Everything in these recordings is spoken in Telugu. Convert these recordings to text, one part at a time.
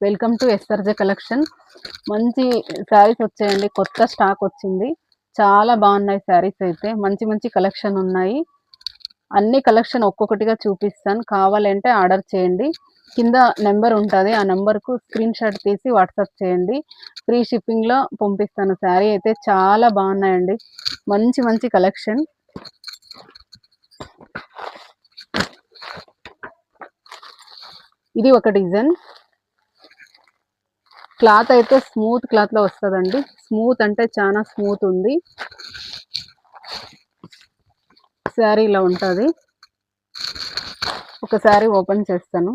Welcome to SRJ collection. మంచి శారీస్ వచ్చాయండి. కొత్త స్టాక్ వచ్చింది. చాలా బాగున్నాయి శారీస్ అయితే. మంచి మంచి కలెక్షన్ ఉన్నాయి. అన్ని కలెక్షన్ ఒక్కొక్కటిగా చూపిస్తాను. కావాలంటే ఆర్డర్ చేయండి. కింద నెంబర్ ఉంటుంది. ఆ నెంబర్కు స్క్రీన్ షాట్ తీసి వాట్సాప్ చేయండి. ఫ్రీ షిప్పింగ్లో పంపిస్తాను. శారీ అయితే చాలా బాగున్నాయండి. మంచి మంచి కలెక్షన్. ఇది ఒక డిజైన్. క్లాత్ అయితే స్మూత్ క్లాత్లో వస్తుందండి. స్మూత్ అంటే చాలా స్మూత్ ఉంది. శారీ ఇలా ఉంటుంది. ఒక శారీ ఓపెన్ చేస్తాను.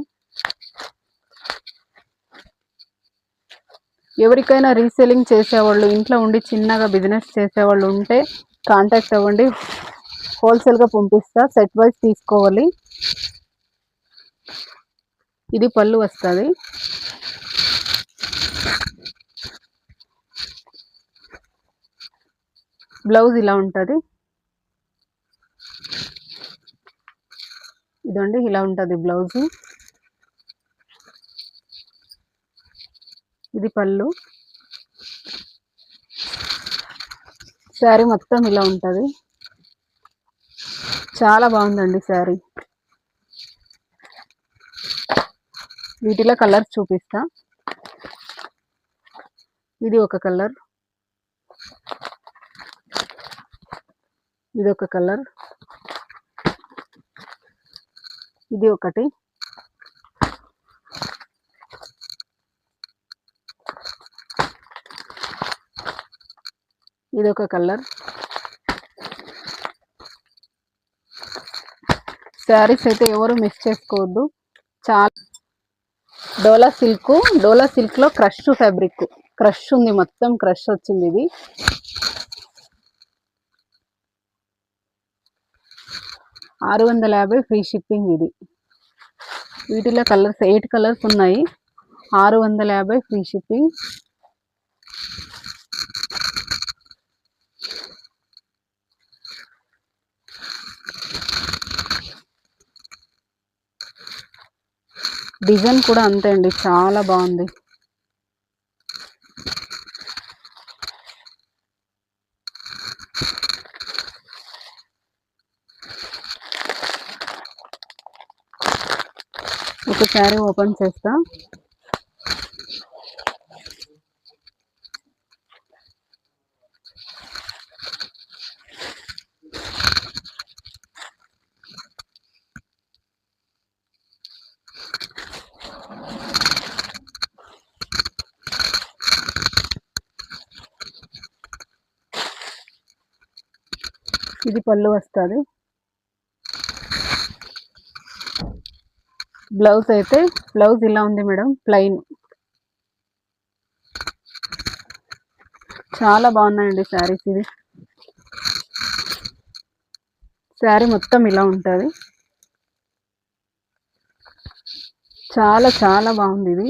ఎవరికైనా రీసేలింగ్ చేసేవాళ్ళు ఇంట్లో ఉండి చిన్నగా బిజినెస్ చేసేవాళ్ళు ఉంటే కాంటాక్ట్ అవ్వండి. హోల్సేల్గా పంపిస్తా సెట్ వైజ్ తీసుకోవాలి. ఇది పళ్ళు వస్తుంది. బ్లౌజ్ ఇలా ఉంటుంది. ఇదండి ఇలా ఉంటుంది బ్లౌజ్. ఇది పళ్ళు. శారీ మొత్తం ఇలా ఉంటుంది. చాలా బాగుందండి శారీ. వీటిలో కలర్స్ చూపిస్తా. ఇది ఒక కలర్. ఇది ఒక కలర్. ఇది ఒకటి. ఇది ఒక కలర్. శారీస్ అయితే ఎవరు మిస్ చేసుకోవద్దు. చాలా డోలా సిల్క్ డోలా సిల్క్లో క్రష్ ఫ్యాబ్రిక్. క్రష్ ఉంది మొత్తం క్రష్ వచ్చింది ఇది. ఆరు వందల యాభై ఫ్రీ షిప్పింగ్ ఇది. వీటిలో కలర్స్ ఎయిట్ కలర్స్ ఉన్నాయి. ఆరు వందల యాభై ఫ్రీ షిప్పింగ్. డిజైన్ కూడా అంతే అండి చాలా బాగుంది. ఒక శారీ ఓపెన్ చేస్తా. ఇది పళ్ళు వస్తుంది. బ్లౌజ్ అయితే బ్లౌజ్ ఇలా ఉంది మేడం ప్లెయిన్. చాలా బాగున్నాయండి శారీస్ ఇది శారీ మొత్తం ఇలా ఉంటుంది. చాలా చాలా బాగుంది ఇది.